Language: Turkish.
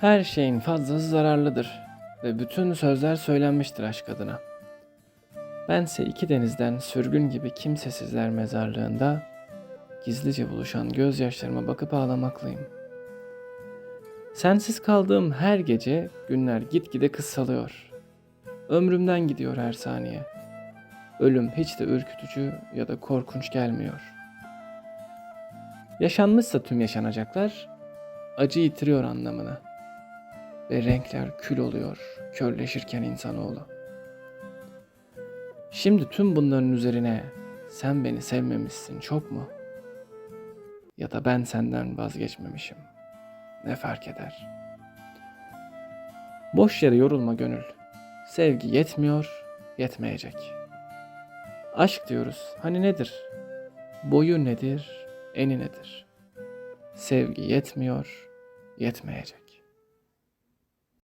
Her şeyin fazlası zararlıdır ve bütün sözler söylenmiştir aşk adına. Bense iki denizden sürgün gibi kimsesizler mezarlığında gizlice buluşan gözyaşlarıma bakıp ağlamaklıyım. Sensiz kaldığım her gece günler gitgide kısalıyor. Ömrümden gidiyor her saniye. Ölüm hiç de ürkütücü ya da korkunç gelmiyor. Yaşanmışsa tüm yaşanacaklar, acı yitiriyor anlamını. Ve renkler kül oluyor, körleşirken insanoğlu. Şimdi tüm bunların üzerine sen beni sevmemişsin çok mu? Ya da ben senden vazgeçmemişim. Ne fark eder? Boş yere yorulma gönül. Sevgi yetmiyor, yetmeyecek. Aşk diyoruz. Hani nedir? Boyu nedir? Eni nedir? Sevgi yetmiyor, yetmeyecek.